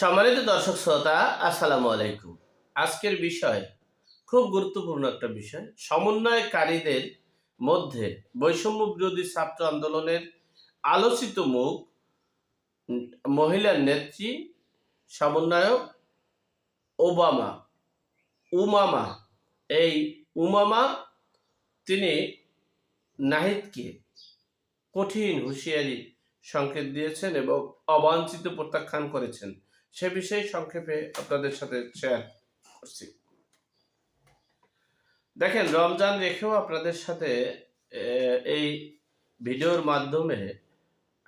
সম্মানিত দর্শক শ্রোতা, আসসালামু আলাইকুম। আজকের বিষয় খুব গুরুত্বপূর্ণ একটা বিষয়, সমন্বয়কারীদের মধ্যে বৈষম্য বিরোধী ছাত্র আন্দোলনের আলোচিত মুখ, মহিলার নেত্রী, সমন্বয়ক ওবামা, উমামা। এই উমামা, তিনি নাহিদকে কঠিন হুঁশিয়ারি সংকেত দিয়েছেন এবং অবাঞ্ছিত প্রত্যাখ্যান করেছেন। সে বিষয়ে সংক্ষেপে আপনাদের সাথে শেয়ার করছি। দেখেন, রমজান রেখেও আপনাদের সাথে এই ভিডিওর মাধ্যমে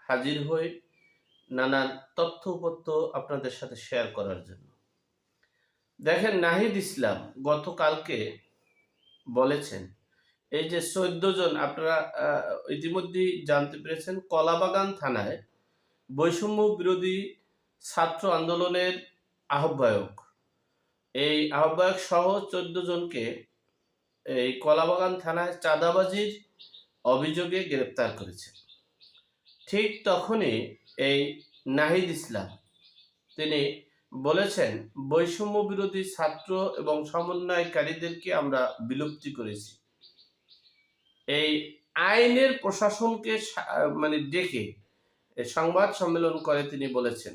হাজির হই নানান তথ্য উপত্য আপনাদের সাথে শেয়ার করার জন্য। দেখেন, নাহিদ ইসলাম গতকালকে বলেছেন, এই যে চোদ্দ জন আপনারা ইতিমধ্যেই জানতে পেরেছেন, কলাবাগান থানায় বৈষম্য বিরোধী ছাত্র আন্দোলনের আহ্বায়ক। এই আহ্বায়ক সহ চোদ্দ জনকে এই কলাবাগান থানায় চাঁদাবাজির অভিযোগে গ্রেপ্তার করেছে। ঠিক তখনই এই নাহিদ ইসলাম, তিনি বলেছেন, বৈষম্য বিরোধী ছাত্র এবং সমন্বয়কারীদেরকে আমরা বিলুপ্তি করেছি। এই আইনের প্রশাসনকে মানে ডেকে সংবাদ সম্মেলন করে তিনি বলেছেন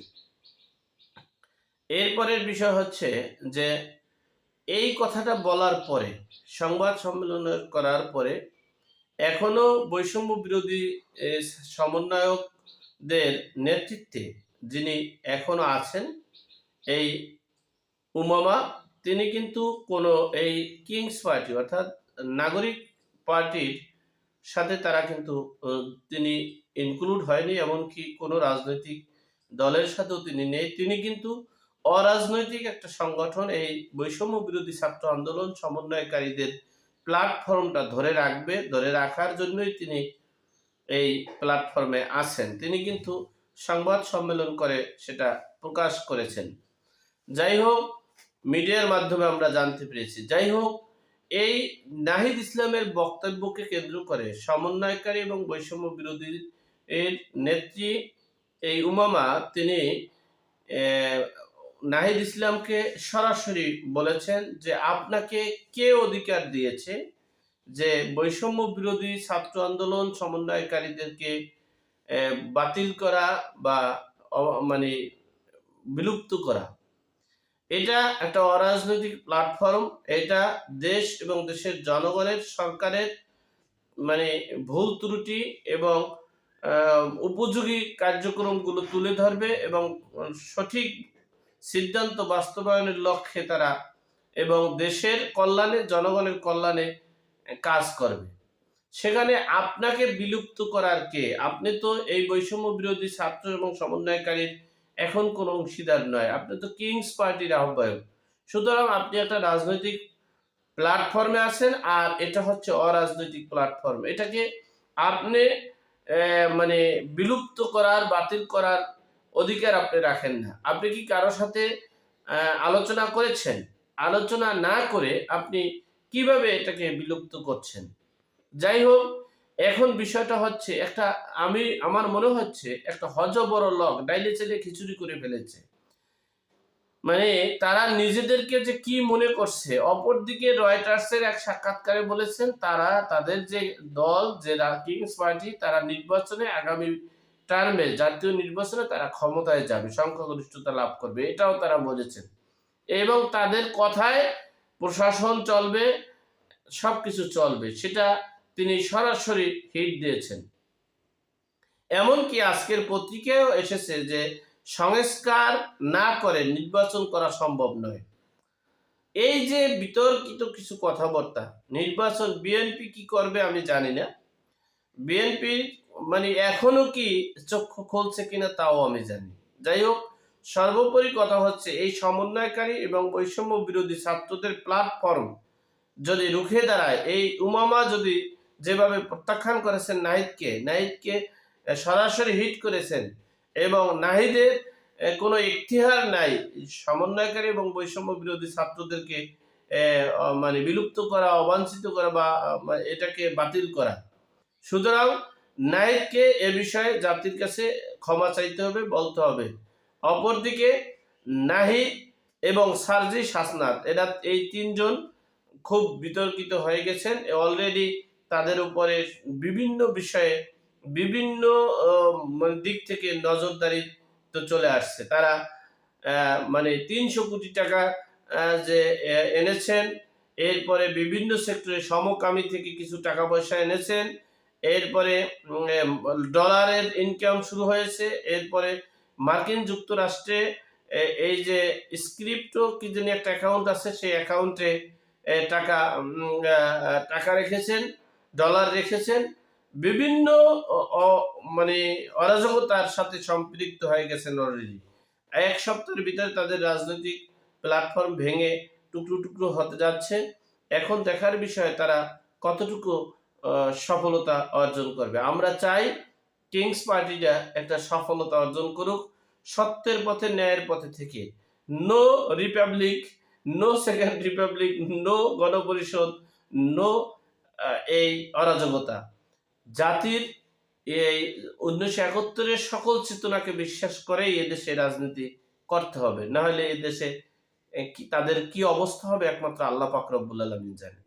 এরপরের বিষয় হচ্ছে যে এই কথাটা বলার পরে, সংবাদ সম্মেলন করার পরে এখনও বৈষম্য বিরোধী সমন্বয়কদের নেতৃত্বে যিনি এখনও আছেন, এই উমামা, তিনি কিন্তু কোনো এই কিংস পার্টি অর্থাৎ নাগরিক পার্টির সাথে তারা কিন্তু তিনি ইনক্লুড হয়নি, এমনকি কোনো রাজনৈতিক দলের সাথেও তিনি নেই। তিনি কিন্তু অরাজনৈতিক একটা সংগঠন, এই বৈষম্য বিরোধী ছাত্র আন্দোলন সমন্বয়কারীদের প্ল্যাটফর্মটা ধরে রাখবে, ধরে রাখার জন্যই তিনি এই প্ল্যাটফর্মে আছেন। তিনি কিন্তু সংবাদ সম্মেলন করে সেটা প্রকাশ করেছেন। যাই হোক, মিডিয়ার মাধ্যমে আমরা জানতে পেরেছি। যাই হোক, এই নাহিদ ইসলামের বক্তব্যকে কেন্দ্র করে সমন্বয়কারী এবং বৈষম্য বিরোধী এর নেত্রী এই উমামা, তিনি নাহিদ ইসলামকে সরাসরি বলেছেন যে আপনাকে কে অধিকার দিয়েছে যে বৈষম্য বিরোধী ছাত্র আন্দোলন সমন্বয়কারীদেরকে বাতিল করা বা মানে বিলুপ্ত করা? এটা একটা অরাজনৈতিক প্ল্যাটফর্ম। এটা দেশ এবং দেশের জনগণের সরকারের মানে ভুল ত্রুটি এবং উপযোগী কার্যক্রমগুলো তুলে ধরবে এবং সঠিক সিদ্ধান্ত বাস্তবায়নের লক্ষ্যে তারা এবং দেশের কল্যাণে, জনগণের কল্যাণে কাজ করবে। সেখানে আপনাকে বিলুপ্ত করার কে? আপনি তো এই বৈষম্য বিরোধী ছাত্র এবং সমন্বয়কারীর এখন কোনো অংশীদার নয়। আপনি তো কিংস পার্টির আহ্বায়ক। সুতরাং আপনি একটা রাজনৈতিক প্ল্যাটফর্মে আছেন আর এটা হচ্ছে অরাজনৈতিক প্ল্যাটফর্ম। এটাকে আপনি মানে বিলুপ্ত করার, বাতিল করার অধিকার আপনি রাখেন না। আপনি কি কারোর সাথে আলোচনা করেছেন? আলোচনা না করে আপনি কীভাবে এটাকে বিলুপ্ত করছেন? যাই হোক, এখন বিষয়টা হচ্ছে একটা, আমি, আমার মনে হচ্ছে একটা হজ বড় লক ডাইলে চেলে খিচুড়ি করে ফেলেছে। মানে তারা নিজেদেরকে যে কি মনে করছে, অপরদিকে রয়টার্সের এক সাক্ষাৎকারে বলেছেন, তারা, তাদের যে দল, যে কিংস পার্টি, তারা নির্বাচনে আগামী টার্মে জাতীয় নির্বাচনে তারা ক্ষমতায় যাবে, সংখ্যাগরিষ্ঠতা লাভ করবে, এটাও তারা বলেছেন। এবং তাদের কথায় প্রশাসন চলবে, সবকিছু চলবে, সেটা তিনি সরাসরি হিট দিয়েছেন। এমনকি আজকের পত্রিকায়ও এসেছে যে সংস্কার না করে নির্বাচন করা সম্ভব নয়। এই যে বিতর্কিত কিছু কথাবার্তা, নির্বাচন বিএনপি কি করবে আমি জানি না। বিএনপি মানে এখনও কি চক্ষু খুলছে কিনা তাও আমি জানি যাই হোক, সর্বোপরি কথা হচ্ছে এই সমন্বয়কারী এবং বৈষম্য বিরোধী ছাত্রদের প্ল্যাটফর্ম যদি রুখে দাঁড়ায়, এই উমামা যদি যেভাবে প্রত্যাখ্যান করেছেন নাহিদকে নাহিদকে সরাসরি হিট করেছেন এবং নাহিদের কোনো ইতিহার নাই, সমন্বয়কারী এবং বৈষম্য বিরোধী ছাত্রদেরকে মানে বিলুপ্ত করা, অবাঞ্ছিত করা বা এটাকে বাতিল করা। সুতরাং নাহিদকে এ বিষয়ে জাতির কাছে ক্ষমা চাইতে হবে, বলতে হবে। অপরদিকে, নাহি এবং সার্জি হাসনাত এরা এই তিনজন খুব বিতর্কিত হয়ে গেছেন। অলরেডি তাদের উপরে বিভিন্ন বিষয়ে বিভিন্ন মানে দিক থেকে নজরদারি তো চলে আসছে। তারা মানে তিনশো কোটি টাকা যে এনেছেন, এরপরে বিভিন্ন সেক্টরে সমকামী থেকে কিছু টাকা পয়সা এনেছেন। এরপরে ডলারের ইনকাম শুরু হয়েছে, এরপরে মার্কিন যুক্তরাষ্ট্রে এই যে স্ক্রিপ্টো কি জানি একটা অ্যাকাউন্ট আছে, সেই অ্যাকাউন্টে টাকা টাকা রেখেছেন ডলার রেখেছেন, বিভিন্ন মানে অরাজকতার সাথে সম্পৃক্ত হয়ে গেছেন অলরেডি এক সপ্তাহের ভিতরে তাদের রাজনৈতিক প্ল্যাটফর্ম ভেঙে টুকরো টুকরো হতে যাচ্ছে। এখন দেখার বিষয়, তারা কতটুকু সফলতা অর্জন করবে। আমরা চাই কিংস পার্টিটা একটা সফলতা অর্জন করুক, সত্যের পথে, ন্যায়ের পথে থেকে। No republic no second republic no গণপরিষদ নো এই অরাজকতা। জাতির এই উনিশশো একাত্তরের সকল চেতনাকে বিশ্বাস করেই এদেশে রাজনীতি করতে হবে। না হলে এদেশে তাদের কি অবস্থা হবে একমাত্র আল্লাহ পাক রব্বুল আলামিন জানে